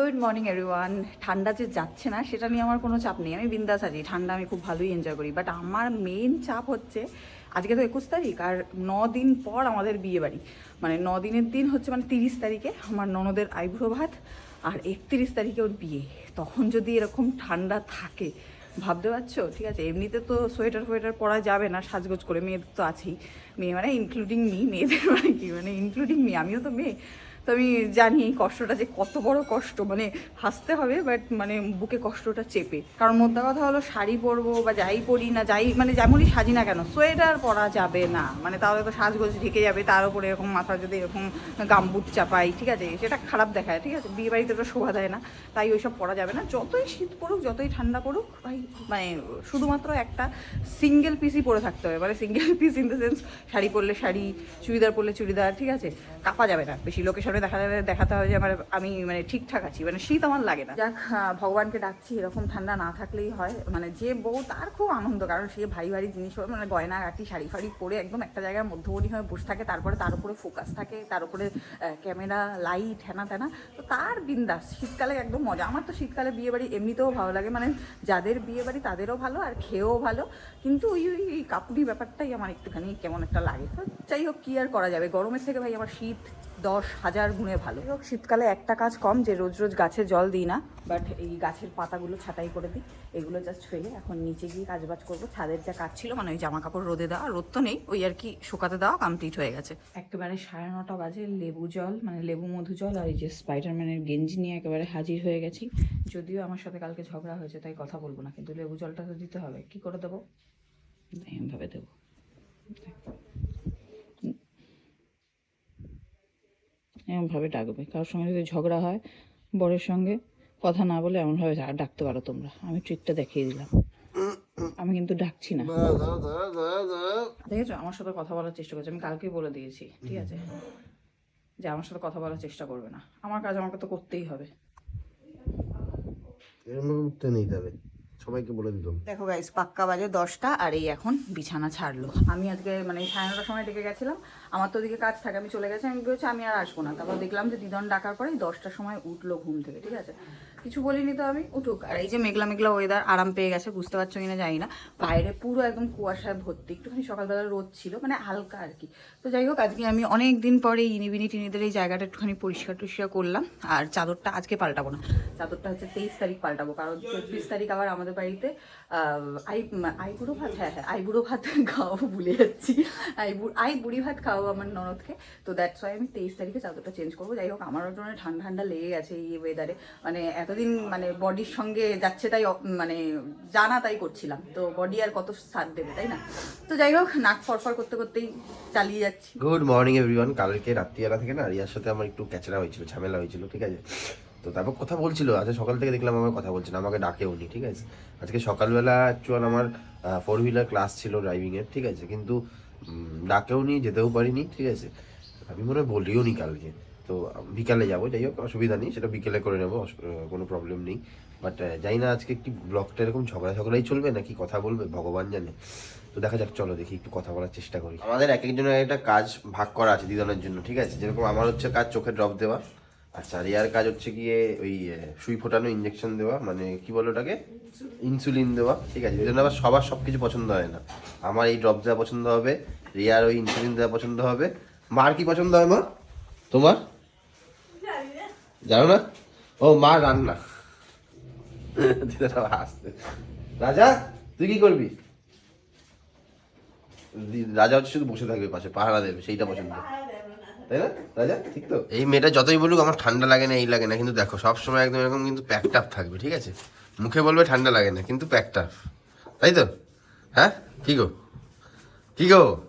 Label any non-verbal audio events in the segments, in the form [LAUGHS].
Good morning everyone ঠান্ডা যে যাচ্ছে না, সেটা নিয়ে আমার কোনো চাপ নেই। আমি বিন্দাস আছি। ঠান্ডা আমি খুব ভালোই এনজয় করি। বাট আমার মেন চাপ হচ্ছে, আজকে তো একুশ তারিখ, আর ন দিন পর আমাদের বিয়ে বাড়ি। মানে ন দিনের দিন হচ্ছে মানে তিরিশ তারিখে আমার ননদের আইব্রো ভাত আর একত্রিশ তারিখে ওর বিয়ে। তখন যদি এরকম ঠান্ডা থাকে, ভাবতে পারছ? ঠিক আছে, এমনিতে তো সোয়েটার ফোয়েটার পরা যাবে না, সাজগোজ করে। মেয়েদের তো আছেই। মেয়ে মানে ইনক্লুডিং মি মেয়েদের মানে কি? মানে ইনক্লুডিং মি আমিও তো মেয়ে। তো আমি জানি এই কষ্টটা যে কত বড় কষ্ট মানে হাসতে হবে বাট মানে বুকে কষ্টটা চেপে। কারণ মোদ্দা কথা হলো শাড়ি পরবো বা যাই পরি না, যাই মানে যেমনই সাজি না কেন, সোয়েটার পরা যাবে না। মানে তাহলে তো সাজগোজ ঢেকে যাবে, তার উপরে এরকম মাথা যদি এরকম গামবুট চাপাই, ঠিক আছে? সেটা খারাপ দেখায়, ঠিক আছে? বিয়ে বাড়িতে তো শোভা দেয় না, তাই ওইসব পরা যাবে না। যতই শীত পড়ুক যতই ঠান্ডা পড়ুক ভাই মানে শুধুমাত্র একটা সিঙ্গেল পিসই পরে থাকতে হবে। মানে single piece in the sense sari পরলে শাড়ি, চুড়িদার পরলে চুড়িদার, ঠিক আছে? কাপা যাবে না, বেশি লোকের সামনে দেখা দেখাতে হবে যে আমার, আমি মানে ঠিকঠাক আছি মানে শীত আমার লাগে না। যাক ভগবানকে ডাকছি, এরকম ঠান্ডা না থাকলেই হয়। মানে যে বউ, তার খুব আনন্দ, কারণ সে ভারী ভারী জিনিস মানে গয়না গাটি, শাড়ি ফাড়ি পরে একদম একটা জায়গায় মধ্যবর্তী হয়ে বসে থাকে, তারপরে তার উপরে ফোকাস থাকে, তার উপরে ক্যামেরা লাইট হ্যানা তেনা। তো তার বিন্দাস, শীতকালে একদম মজা। আমার তো শীতকালে বিয়ে বাড়ি এমনিতেও ভালো লাগে মানে যাদের বিয়ে বাড়ি তাদেরও ভালো আর খেয়েও ভালো। কিন্তু ওই ওই কাপুরি ব্যাপারটাই আমার একটুখানি কেমন একটা লাগে। তো যাই হোক, কি আর করা যাবে? গরমের থেকে ভাই আমার শীত দশ হাজার গুণে ভালো। হোক শীতকালে একটা কাজ কম যে রোজ রোজ গাছে জল দিই না বাট এই গাছের পাতাগুলো ছাটাই করে দিই। এগুলো জাস্ট ফেলে এখন নিচে গিয়ে কাজবাজ করব। ছাদের যা কাজ ছিল মানে ওই জামা কাপড় রোদে দেওয়া রোদ তো নেই ওই আর কি শুকাতে দেওয়া কমপ্লিট হয়ে গেছে। একেবারে সাড়ে নটা বাজে লেবু জল মানে লেবু মধু জল আর এই যে স্পাইডারম্যানের গেঞ্জি নিয়ে একেবারে হাজির হয়ে গেছি। যদিও আমার সাথে কালকে ঝগড়া হয়েছে তাই কথা বলব না কিন্তু লেবু জলটা তো দিতে হবে কি করে দেবো? এমনভাবে দেবো। এমনভাবে ডাকবে। কারোর সঙ্গে যদি ঝগড়া হয় বরের সঙ্গে, কথা না বলে এমনভাবে ডাকতে পারো তোমরা। আমি ট্রিকটা দেখিয়ে দিলাম। আমি কিন্তু ডাকছি না। দেখেছ? আমার সাথে কথা বলার চেষ্টা করছে। আমি কালকেই বলে দিয়েছি, ঠিক আছে? যে আমার সাথে কথা বলার চেষ্টা করবে না। আমার কাজ আমাকে তো করতেই হবে। এরকম উঠতে নেই সবাইকে বলে দিতাম। দেখো গাইস পাক্কা বাজে দশটা আর এই এখন বিছানা ছাড়লো। আমি আজকে মানে সাড়ে নটার সময় ডেকে গেছিলাম। আমার তো ওদিকে কাজ থাকে, আমি চলে গেছি। আমি বলছি আমি আর আসব না। তারপর দেখলাম যে দিদন ডাকার পরে দশটার সময় উঠল ঘুম থেকে, ঠিক আছে? কিছু বলিনি তো আমি, উঠুক। আর এই যে মেঘলা মেঘলা ওয়েদার আরাম পেয়ে গেছে, বুঝতে পারছ কিনা জানি না। বাইরে পুরো একদম কুয়াশায় ভর্তি, একটুখানি সকালবেলা রোদ ছিল মানে হালকা আর কি। তো যাই হোক, আজকে আমি অনেক দিন পরে ইনিবিনি টিনিদের এই জায়গাটা একটুখানি পরিষ্কার টরিষ্কার করলাম। আর চাদরটা আজকে পাল্টাবো না, চাদরটা হচ্ছে তেইশ তারিখ পাল্টাবো, কারণ চব্বিশ তারিখ আবার আমাদের বাড়িতে আই আই বুড়ো ভাত? হ্যাঁ হ্যাঁ আই বুড়ো ভাত খাওয়াবো ভুলে যাচ্ছি। আই বু- আই বুড়ি ভাত খাওয়াবো আমার ননদকে। তো দ্যাটস ওয়াই আমি তেইশ তারিখে চাদরটা চেঞ্জ করব। যাই হোক, আমারও জন্য ঠান্ডা ঠান্ডা লেগে গেছে এই ওয়েদারে মানে এতদিন মানে বডির সঙ্গে যাচ্ছে তাই মানে জানা তাই করছিলাম। তো বডি আর কত সাথ দেবে, তাই না? তো যাই হোক, নাক ফরফর করতে করতেই চালিয়ে যাচ্ছি। গুড মর্নিং এভরিওয়ান কালকে রাত্রিবেলা থেকে না রিয়ার সাথে আমার একটু ক্যাচড়া হয়েছিল, ঝামেলা হয়েছিল, ঠিক আছে? তো তারপর কথা বলছিল আজকে সকাল থেকে দেখলাম আমার কথা বলছিল আমাকে ডাকেও নি ঠিক আছে? আজকে সকালবেলা অ্যাকচুয়াল আমার ফোর হুইলার ক্লাস ছিল ড্রাইভিংয়ের ঠিক আছে? কিন্তু ডাকেও নি, যেতেও পারিনি, ঠিক আছে? আমি মনে হয় বলিও নি কালকে। তো বিকালে যাব, যাই হোক, অসুবিধা নেই, সেটা বিকেলে করে নেব কোনো প্রবলেম নেই। বাট জানি না আজকে কি ব্লগটা এরকম ঝগড়া ঝগড়াই চলবে নাকি কথা বলবে, ভগবান জানে। তো দেখা যাক, চলো দেখি, একটু কথা বলার চেষ্টা করি। আমাদের এক একজনের একটা কাজ ভাগ করা আছে দিদনের জন্য, ঠিক আছে? যেরকম আমার হচ্ছে কাজ চোখে ড্রপ দেওয়া আচ্ছা রিয়ার কাজ হচ্ছে গিয়ে ওই সুই ফোটানো ইঞ্জেকশন দেওয়া মানে কি বলো ওটাকে? ইনসুলিন দেওয়া, ঠিক আছে? দিদন আবার সবার সব কিছু পছন্দ হয় না। আমার এই ড্রপ দেওয়া পছন্দ হবে, রিয়ার ওই ইনসুলিন দেওয়া পছন্দ হবে। মার কি পছন্দ হয়, মা? তোমার? জানো না? ও মা রান্না। হাসছে। রাজা তুই কি করবি? দি- রাজা হচ্ছে শুধু বসে থাকবে পাশে পাহারা দেবে সেইটা পছন্দ। তাই না? রাজা ঠিক তো? এই মেয়েটা যতই বলুক আমার ঠান্ডা লাগে না এই লাগে না কিন্তু দেখো সব সময় একদম এরকম কিন্তু প্যাকড আপ থাকবে ঠিক আছে? মুখে বলবে ঠান্ডা লাগে না কিন্তু প্যাকড আপ তাই তো? হ্যাঁ? কি গো? কি গো?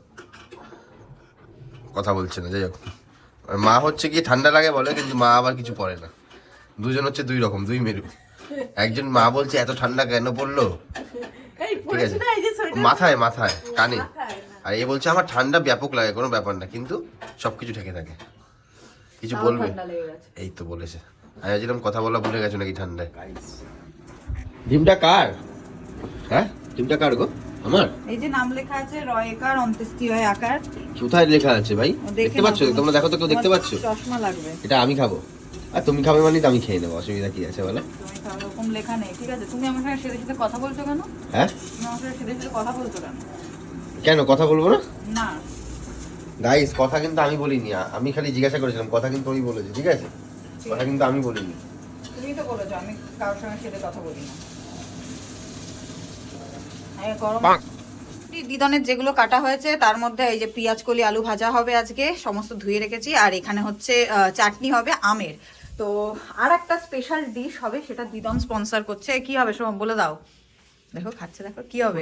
কথা বলছে না যাই হোক। আর মা হচ্ছে কি ঠান্ডা লাগে বলে কিন্তু মা আবার কিছু পরে না। দুজন হচ্ছে দুই রকম দুই মেরু। একজন মা বলছে এত ঠান্ডা কেন পড়ল? ঠিক আছে। মাথায় মাথায় কানে। আর এ বলছে আমার ঠান্ডা ব্যাপক লাগে কোনো ব্যাপার না কিন্তু সবকিছু ঠেকে থাকে। কিছু বলবে? এই তো বলেছে। আমি ভাবছিলাম কথা বলা ভুলে গেছো নাকি ঠান্ডায়? ডিমটা কার? হ্যাঁ? ডিমটা কার গো? আমার? এই যে নাম লেখা আছে রয়কার অন্ত্যেষ্টিয় আকার। কোথায় লেখা আছে ভাই? দেখতে পাচ্ছ? তোমরা দেখো তো কেউ দেখতে পাচ্ছ? চশমা লাগবে। এটা আমি খাব। আর তুমি খাবে মানে আমি খেয়ে নেব অসুবিধা কি আছে বলো? ওরকম লেখা নেই ঠিক আছে? তুমি আমার সাথে সাথে কথা বলছো কেন? হ্যাঁ? তুমি আমার সাথে সাথে কথা বলছো কেন? কেন কথা বলব না? না। গাইস কথা কিন্তু আমি বলিনি আমি খালি জিজ্ঞাসা করেছিলাম কথা কিন্তু আমি বলেছি ঠিক আছে? কথা কিন্তু আমি বলিনি। তুমি তো বলেছ আমি কারোর সঙ্গে সেটা কথা বলি না দিদনের যেগুলো কাটা হয়েছে তার মধ্যে এই যে পেঁয়াজ কলি আলু ভাজা হবে আজকে সমস্ত ধুয়ে রেখেছি। আর এখানে হচ্ছে চাটনি হবে আমের। তো আর একটা স্পেশাল ডিশ হবে সেটা দিদন স্পন্সর করছে। কি হবে সোম বলে দাও। দেখো খাচ্ছে দেখো কি হবে?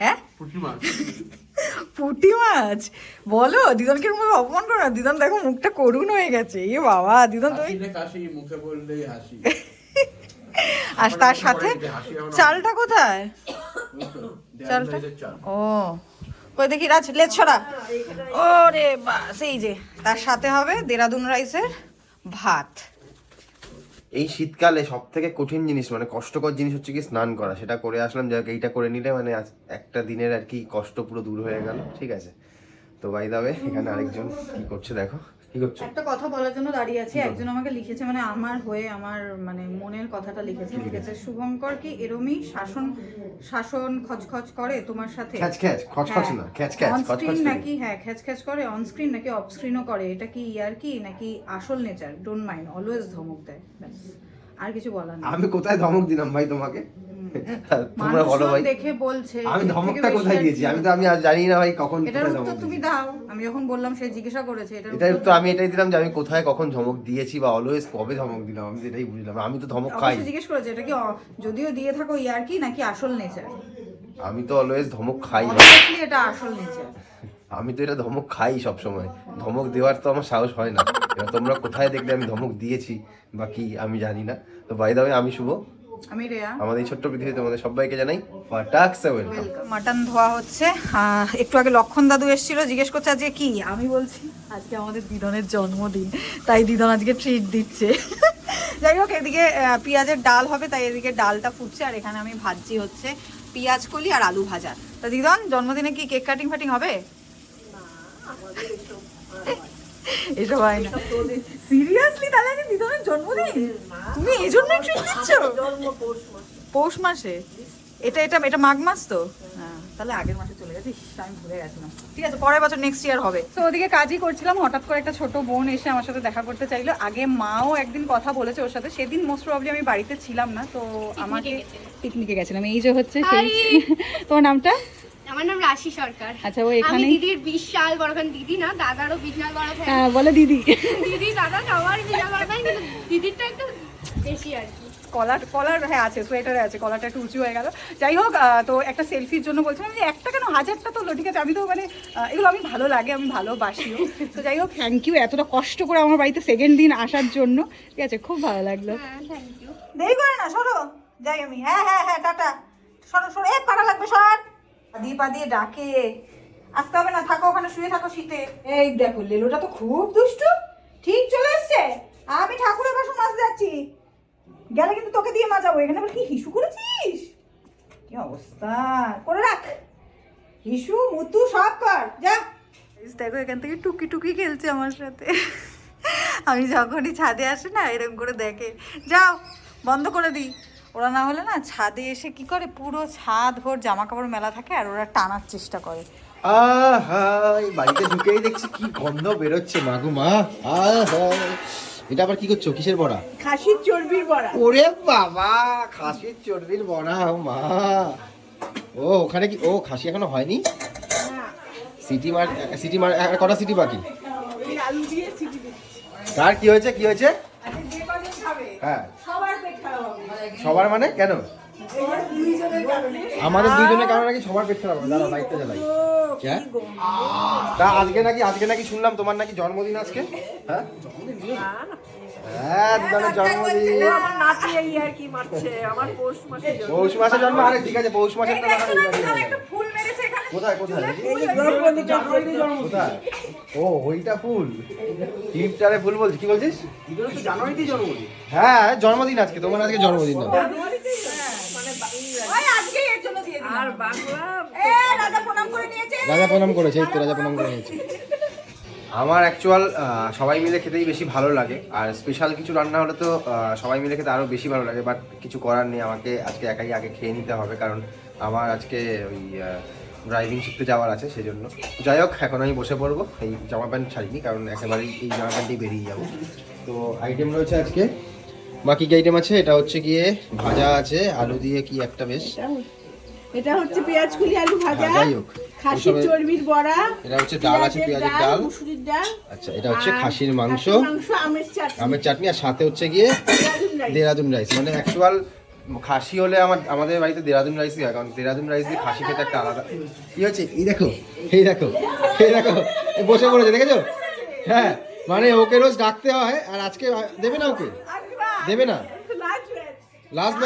হ্যাঁ? [LAUGHS] পুঁটি মাছ। বলো দিদনকে মুখে অপমান করো না। দিদন দেখো মুখটা করুণ হয়ে গেছে। এ বাবা দিদন তুমি মুখে বললেই হাসি। [LAUGHS] আর তার সাথে চালটা কোথায়? চালটা? ও। কই দেখি রাজ লেজ ছড়া ওরে বাস এই যে তার সাথে হবে দেরাদুন রাইসের ভাত। এই শীতকালে সব থেকে কঠিন জিনিস মানে কষ্টকর জিনিস হচ্ছে কি স্নান করা। সেটা করে আসলাম যাক এইটা করে নিলে মানে একটা দিনের আর কি কষ্ট পুরো দূর হয়ে গেল ঠিক আছে? তো বাই দাবে এখানে আরেকজন কি করছে দেখো। একটা কথা বলার জন্য দাঁড়িয়ে আছি। একজন আমাকে লিখেছে মানে আমার হয়ে আমার মানে মনের কথাটা লিখেছে। লিখেছে শুভঙ্কর কি এরমই শাসন শাসন খচখচ করে তোমার সাথে? খ্যাচ খচখচ না খ্যাচ খ্যাচ অন খচখচ না নাকি হ্যাঁ খ্যাচ খ্যাচ করে অন স্ক্রিন নাকি অফ স্ক্রিনও করে? এটা কি ইয়ার কি নাকি আসল নেচার ডোন্ট মাইন্ড অলওয়েজ ধমক দেয় আর কিছু বলার আমি কোথায় ধমক দিলাম ভাই তোমাকে? তোমরা বলো ভাই। দেখে বলছে আমি ধমকটা কোথায় দিয়েছি? আমি তো আমি আর জানি না ভাই কখন এটার উত্তর তুমি দিয়েছি। দাও। আমি যখন বললাম সে জিজ্ঞাসা করেছে এটার এটাই তো আমি এটাই দিলাম যে আমি কোথায় কখন ধমক দিয়েছি বা অলওয়েজ কবে ধমক দিলাম আমি সেটাই বুঝলাম আমি তো ধমক খাই জিজ্ঞেস করেছে এটা কি যদিও দিয়ে থাকো ইয়ার কি নাকি আসল নেচার? আমি তো অলওয়েজ ধমক খাই না। এটা আসল নেচার। আমি তো এটা ধমক খাই সব সময় ধমক দেওয়ার তো আমার সাহস হয় না। তোমরা কোথায় দেখলে আমি ধমক দিয়েছি বা কি আমি জানি না। তো বাই দাবে আমি শুভ। আমি রেয়া। আমাদের এই ছোট্ট পৃথিবীতে তোমাদের সবাইকে জানাই ফাটাক্সে ওয়েলকাম মাটন ধোয়া হচ্ছে। আহ, একটু আগে লক্ষণ দাদু এসেছিল জিজ্ঞেস করছে আজকে কি? আমি বলছি আজকে আমাদের দিদনের জন্মদিন তাই দিদন আজকে ট্রিট দিচ্ছে। যাই হোক এদিকে আহ, পেঁয়াজের ডাল হবে তাই এদিকে ডালটা ফুটছে আর এখানে আমি ভাজছি হচ্ছে পেঁয়াজ কলি আর আলু ভাজা। তা দিদন জন্মদিনে কি কেক কাটিং ফাটিং হবে এসব হয় না। সিরিয়াসলি তাহলে আজকে দিদনের জন্মদিন? তুমি এই জন্য ট্রিট দিচ্ছ? পৌষ মাসে? এটা এটা এটা মাঘ মাস তো? হ্যাঁ তাহলে আগের মাসে চলে গেছে। ইস, আমি ভুলে গেছিলাম। ঠিক আছে পরের বছর নেক্সট ইয়ার হবে। তো ওদিকে কাজই করছিলাম হঠাৎ করে একটা ছোট বোন এসে আমার সাথে দেখা করতে চাইলো। আগে মাও একদিন কথা বলেছে ওর সাথে। সেদিন মোস্ট প্রবলি আমি বাড়িতে ছিলাম না তো আমাকে পিকনিকে গেছিলাম। এই যে হচ্ছে সেই তোমার নামটা? আমার নাম রাশি সরকার। আচ্ছা ও আমি এখানে দিদির বিশাল বড় fan, দিদি না দাদারও বিশাল বড় fan। হ্যাঁ বলে দিদি। দিদি দাদা সবার বিশাল বড় fan, কিন্তু দিদিরটা একটু বেশি আর কি। কলার কলার হ্যাঁ আছে সোয়েটারে আছে কলারটা একটু উঁচু হয়ে গেল। যাই হোক তো একটা সেলফির জন্য বলছিলাম যে একটা কেন হাজারটা তো ঠিক আছে আমি তো মানে এগুলো আমি ভালো লাগে আমি ভালোবাসিও। তো যাই হোক থ্যাংক ইউ এতটা কষ্ট করে আমার বাড়িতে সেকেন্ড দিন আসার জন্য। ঠিক আছে খুব ভালো লাগল। হ্যাঁ থ্যাংক ইউ দেরি করে না সরো। যাই আমি হ্যাঁ হ্যাঁ হ্যাঁ টাটা। সরো সরো এ পাড়া লাগবে সর। দিয়ে পা দিয়ে ডাকে। আসতে হবে না, থাকো ওখানে, শুয়ে থাকো শীতে। এই দেখো, লেলোটা তো খুব দুষ্টু। ঠিক চলে এসছে। আমি ঠাকুরের বাসন মাছ যাচ্ছি গেলে কিন্তু তোকে দিয়ে মাজাবো এখানে বলে কি হিসু করেছিস? কি অবস্থা? করে রাখ। হিসু, মুতু, সব কর। যা। দেখো, এখান থেকে টুকি টুকি খেলছে আমার সাথে। আমি যখনই ছাদে আসি না, এরকম করে দেখে। যাও, বন্ধ করে দিই। ওরা না হলে না ছাদে এসে কি করে? পুরো ছাদ ভোর জামা কাপড় মেলা থাকে আর ওরা টানার চেষ্টা করে। আহা এই বাড়িতে ঢুকেই দেখছি কি গন্ধ বেরোচ্ছে মাগু মা। এটা আবার কি করছ? কিসের বড়া? খাসির চর্বির বড়া। ওরে বাবা খাসির চর্বির বড়া মা। ও ওখানে কি ও খাসি এখনও হয়নি? সিটি মার সিটি মার কটা সিটি বাকি? তার কি হয়েছে? কি হয়েছে? আচ্ছা হ্যাঁ সবার পেট খারাপ হবে সবার মানে? কেন? আমাদের দুইজনের কারণে নাকি সবার পেট খারাপ দাঁড়া দায়িত্ব জ্বালাই হ্যাঁ? তা আজকে নাকি আজকে নাকি শুনলাম তোমার নাকি জন্মদিন আজকে? হ্যাঁ? হ্যাঁ দুজনের জন্মদিন। পৌষ মাসে জন্ম। পৌষ মাসে জন্ম? আরে ঠিক আছে পৌষ মাসের তো দেখা একটা ফুল মেরেছে এখানে। কোথায় কোথায়? ও ওইটা ফুল। ক্লিপটারে ফুল বলছিস কি বলছিস? এগুলো তো জানুয়ারিতেই জন্মদিন। হ্যাঁ জন্মদিন আজকে তোমার আজকে জন্মদিন না। আর রাজা প্রণাম করে নিয়েছে। রাজা প্রণাম করেছে এই তো রাজা প্রণাম করে নিয়েছে। আমার অ্যাকচুয়াল সবাই মিলে খেতেই বেশি ভালো লাগে। আর স্পেশাল কিছু রান্না হলে তো সবাই মিলে খেতে আরও বেশি ভালো লাগে। বাট কিছু করার নেই আমাকে আজকে একাই আগে খেয়ে নিতে হবে। কারণ আমার আজকে ওই ড্রাইভিং শিখতে যাওয়ার আছে সেই জন্য যাই হোক এখন আমি বসে পড়ব। এই জামা প্যান্ট ছাড়িনি কারণ একেবারেই এই জামা প্যান্টেই বেরিয়ে যাব। তো আইটেম রয়েছে আজকে। বাকি কি আইটেম আছে? এটা হচ্ছে গিয়ে ভাজা আছে আলু দিয়ে কি একটা বেশ। এটা হচ্ছে পেঁয়াজ কুলি আলু ভাজা হ্যাঁ, যাই হোক। খাসির চর্বির বড়া এটা হচ্ছে ডাল আছে পেঁয়াজের ডাল। মুসুরির ডাল আচ্ছা এটা হচ্ছে খাসির মাংস। আমের চাটনি। আমের চাটনি আর সাথে হচ্ছে গিয়ে। দেরাদুন রাইস। মানে অ্যাকচুয়াল খাসি হলে আমার আমাদের বাড়িতে দেরাদুন রাইসই হয় কারণ দেরাদুন রাইস দিয়ে খাসি খেতে একটা আলাদা কি হচ্ছে? এই দেখো এই দেখো এই দেখো এই বসে পড়েছে দেখেছ? হ্যাঁ মানে ওকে রোজ ডাকতে হয় আর আজকে দেবে না ওকে? দেবে না? লাস্ট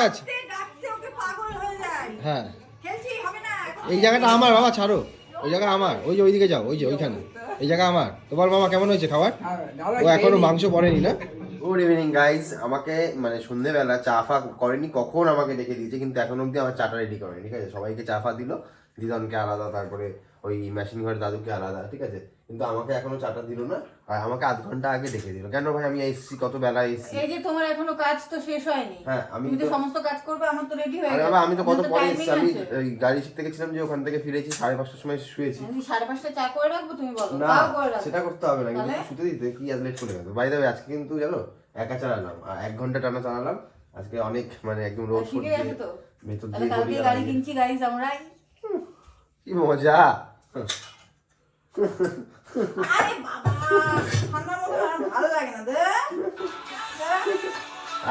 পাগল হয়ে যায়। হ্যাঁ। খেলছি হবে না এই জায়গাটা আমার বাবা ছাড়ো। ওই জায়গা আমার ওই যে ওইদিকে যাও ওই যে ওইখানে। এই জায়গা আমার। তোমার বাবা কেমন হয়েছে খাবার? ও এখনও মাংস পড়েনি না? গুড ইভিনিং গাইজ আমাকে মানে সন্ধেবেলা চা ফা করেনি, কখন আমাকে ডেকে দিয়েছে, কিন্তু এখন অবধি আমার চাটা রেডি করেনি, ঠিক আছে? সবাইকে চা ফা দিল, দিদনকে আলাদা, তারপরে ওই মেশিন ঘরের দাদুকে আলাদা, ঠিক আছে? কিন্তু আমাকে এখনও চাটা দিল না আর আমাকে আধ ঘণ্টা আগে ডেকে দিল। কেন ভাই আমি এসছি কত বেলা এসছি? এই যে তোমার এখনও কাজ তো শেষ হয়নি। হ্যাঁ আমি তো সমস্ত কাজ করবে আমার তো রেডি হয়ে গেছে। আমি তো কত পরে এসছি আমি। গাড়ি শিখতে গেছিলাম যে ওখান থেকে ফিরেছি সাড়ে পাঁচটার সময় শুয়েছি। আমি সাড়ে পাঁচটা চা করে রাখব তুমি বলো। না সেটা করতে হবে না কিন্তু? শুতে দিতে কি আজ লেট করে গেল? বাই দ্য আজকে কিন্তু জানো একা চালালাম আর এক ঘণ্টা টানা চালালাম। আজকে অনেক মানে একদম রোড তো? ভেতর দিয়ে কালকে গাড়ি কিনছি গাইজ আমরা কি মজা! আরে বাবা ঠান্ডার মধ্যে আমার ভালো লাগে না দে।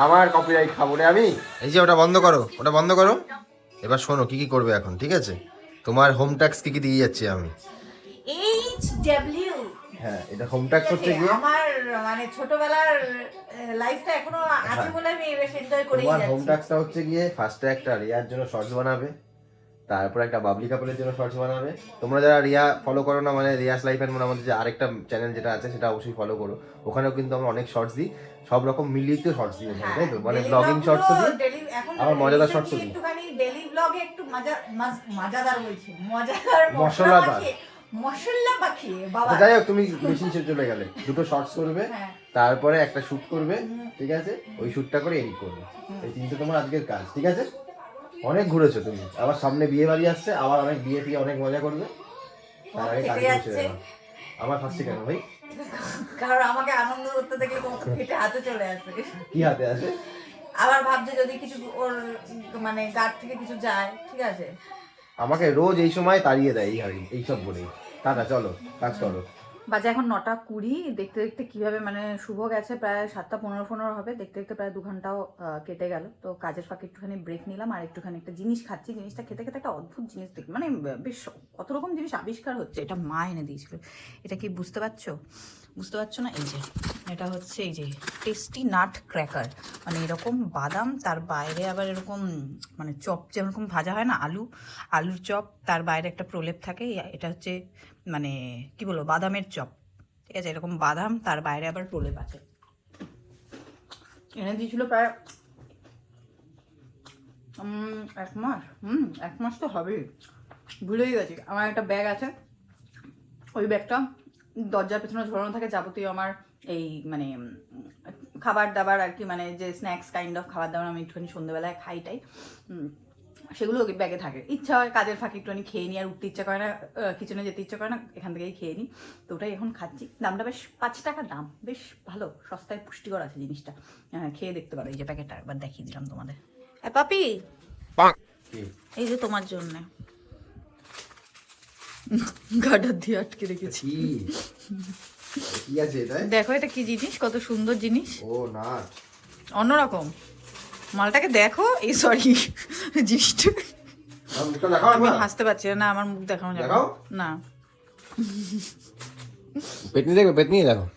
আমার কপিরাইট খাব রে আমি। এই যে ওটা বন্ধ করো ওটা বন্ধ করো। এবার শোনো কি কি করবে এখন ঠিক আছে? তোমার হোম ট্যাক্স কি কি দিয়ে যাচ্ছি আমি? এইচ ডাব্লিউ হ্যাঁ এটা হোম ট্যাক্স হচ্ছে গিয়ে। আমার মানে ছোটবেলার লাইফটা এখনও আছে বলে আমি বেশ এনজয় করেই হ্যাঁ। তোমার হোম ট্যাক্সটা হচ্ছে গিয়ে ফার্স্টে একটা রিয়ার জন্য শর্টস বানাবে। তারপর একটা বাবলি কাপলের জন্য শর্টস বানাবে। তোমরা যারা রিয়া ফলো করো না মানে রিয়াস লাইফ এন্ড আমাদের যে আরেকটা চ্যানেল যেটা আছে সেটা অবশ্যই ফলো করো। ওখানেও কিন্তু আমরা অনেক শর্টস দিই। সব রকম মিলিয়ে তো শর্টস দিই তাই তো? মানে ব্লগিং শর্টস দিই। আবার মজাদার ও দিই। একটুখানি ডেলি ব্লগে একটু মজা মজাদার বলছি। মজাদার মশলা মশলাদার। মশলা মাখিয়ে বাবা। আচ্ছা, যাই হোক তুমি মেশিন সে চলে গেলে। দুটো শর্টস করবে হ্যাঁ। তারপরে একটা শুট করবে ঠিক আছে? ওই শুটটা করে এডিট করবে। এই তিনটে তোমার আজকের কাজ ঠিক আছে? অনেক ঘুরেছো তুমি। আবার সামনে বিয়ে বাড়ি আসছে আবার অনেক বিয়ে ফিয়ে অনেক মজা করবে। তার আগে কাজ করছে আমার ফার্স্টে কেন ভাই? কারণ আমাকে আনন্দ করতে দেখলে কত কেটে হাতে চলে আসে। কি হাতে আছে আবার ভাবছে যদি কিছু ওর মানে গার থেকে কিছু যায় ঠিক আছে? আমাকে রোজ এই সময় তাড়িয়ে দেয় এই হারি এইসব বলেই। টাটা চলো কাজ করো। বাজে এখন নটা কুড়ি, দেখতে দেখতে কীভাবে মানে শুভ গেছে, প্রায় সাতটা পনেরো পনেরো হবে, দেখতে দেখতে প্রায় দু ঘন্টাও কেটে গেল। তো কাজের ফাঁকে একটুখানি ব্রেক নিলাম আর একটুখানি একটা জিনিস খাচ্ছি। জিনিসটা খেতে খেতে একটা অদ্ভুত জিনিস দেখি মানে বেশ কত রকম জিনিস আবিষ্কার হচ্ছে, এটা মা এনে দিয়েছিল। এটা কি বুঝতে পারছ? বুঝতে পারছ না? এই যে, এটা হচ্ছে এই যে টেস্টি নাট ক্র্যাকার মানে এরকম বাদাম, তার বাইরে আবার এরকম মানে চপ যেরকম ভাজা হয় না, আলু, আলুর চপ, তার বাইরে একটা প্রলেপ থাকে এটা হচ্ছে মানে কি বলব, বাদামের চপ। ঠিক আছে, এরকম বাদাম, তার বাইরে আবার প্রলেপ আছে। এনে দিয়েছিল প্রায় এক মাস, হুম, এক মাস তো হবেই। ভুলেই গেছি। আমার একটা ব্যাগ আছে। ওই ব্যাগটা দরজার পেছনে ঝোলানো থাকে যাবতীয় আমার এই মানে খাবার দাবার আর কি মানে যে স্ন্যাক্স কাইন্ড অফ খাবার দাবার আমি একটুখানি সন্ধ্যেবেলায় খাইটাই উম, সেগুলো ব্যাগে থাকে। ইচ্ছা হয় কাজের ফাঁকে একটুখানি খেয়ে নিই আর উঠতে ইচ্ছা করে না কিচেনে যেতে ইচ্ছা করে না এখান থেকেই খেয়ে নিই তো ওটাই এখন খাচ্ছি। দামটা বেশ পাঁচ টাকা দাম বেশ ভালো সস্তায় পুষ্টিকর আছে জিনিসটা। হ্যাঁ, খেয়ে দেখতে পারো এই যে প্যাকেটটা একবার দেখিয়ে দিলাম তোমাদের। পাপি? এই যে তোমার জন্য। গাডার দিয়ে আটকে রেখেছি। কি? কি আছে এটা দেখো এটা কি জিনিস? কত সুন্দর জিনিস। ও নাট। অন্যরকম। মালটাকে দেখো এই সরি জিনিসটা। আমার আমি হাসতে পারছি না, না আমার মুখ দেখানো যাবে দেখাও। না। পেতনি দেখবে পেতনি দেখো।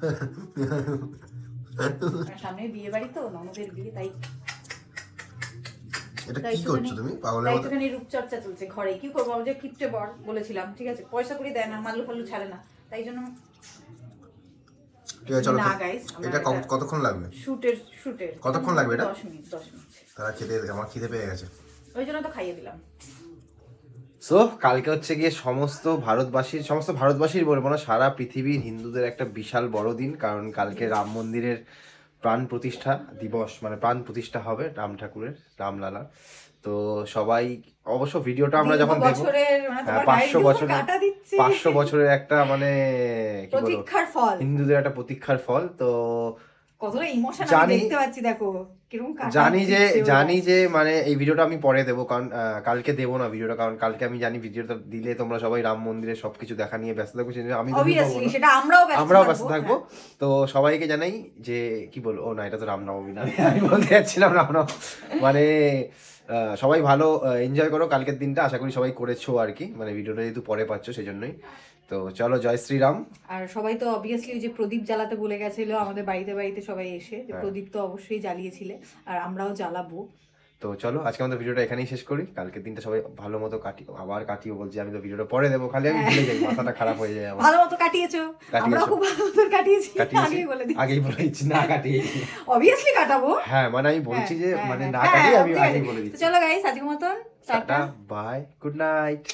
[LAUGHS] সামনে বিয়ে বাড়ি তো ননদের বিয়ে তাই এটা কি করছ তুমি? পাগলের তাই মতো? একটুখানি রূপচর্চা চলছে ঘরে। কি করব? আমি যে কিপটে বর বলেছিলাম ঠিক আছে? পয়সা করে দেয় না মাল্লু ফাল্লু ছাড়ে না। তাই জন্য ঠিক আছে চলো এটা কতক্ষণ লাগবে? শুটের শুটের। কতক্ষণ লাগবে এটা? দশ মিনিট দশ মিনিট। তারা খেতে আমার খিদে পেয়ে গেছে। ওই জন্য তো খাইয়ে দিলাম। সো কালকে হচ্ছে গিয়ে সমস্ত ভারতবাসীর সমস্ত ভারতবাসীর বলব না সারা পৃথিবীর হিন্দুদের একটা বিশাল বড় দিন কারণ কালকে রাম মন্দিরের প্রাণ প্রতিষ্ঠা দিবস মানে প্রাণ প্রতিষ্ঠা হবে রাম ঠাকুরের রামলালা। তো সবাই অবশ্য ভিডিওটা আমরা যখন দেখব মানে হ্যাঁ, পাঁচশো বছরের পাঁচশো বছরের একটা মানে কি বলব? হিন্দুদের একটা প্রতীক্ষার ফল। তো কতটা ইমোশন আমি জানি- দেখতে পাচ্ছি দেখো জানি যে জানি যে মানে এই ভিডিওটা আমি পরে দেবো কারণ কালকে দেবো না ভিডিওটা কারণ কালকে আমি জানি ভিডিওটা দিলে তোমরা সবাই রাম মন্দিরে সবকিছু দেখা নিয়ে ব্যস্ত থাকব আমি। সেটা আমরাও ব্যস্ত আমরাও থাকব, ব্যস্ত থাকব হ্যাঁ। তো সবাইকে জানাই যে কি বলব? ও না এটা তো রামনবমী না আমি বলতে যাচ্ছিলাম রামনবমী মানে আহ, সবাই ভালো এনজয় করো কালকের দিনটা আশা করি সবাই করেছ আর কি। মানে ভিডিওটা যেহেতু পরে পাচ্ছ সেই জন্যই তো চলো জয় শ্রীরাম। আর সবাই তো অবভিয়াসলি যে প্রদীপ জ্বালাতে বলে গেছিল আমাদের বাড়িতে বাড়িতে সবাই এসে যে হ্যাঁ। প্রদীপ তো অবশ্যই জ্বালিয়েছিলে আর আমরাও জ্বালাবো। তো চলো আজকে আমাদের ভিডিওটা এখানেই শেষ করি। কালকের দিনটা সবাই ভালো মতো কাটিও আবার কাটিও বলছি আমি তো ভিডিওটা পরে দেবো খালি আমি ভুলে যাই মাথাটা খারাপ হয়ে যায় আমার। ভালো মতো কাটিয়েছো। আমরাও খুব ভালো মতো কাটিয়েছি আগেই বলে দিই আগেই বলে দিচ্ছি না কাটিয়ে অবভিয়াসলি কাটাবো। হ্যাঁ মানে আমি বলছি যে হ্যাঁ, মানে হ্যাঁ, না কাটিয়ে আমি আগেই বলে তো দিচ্ছি। চলো গাইস আজকের মতন টাটা বাই গুড নাইট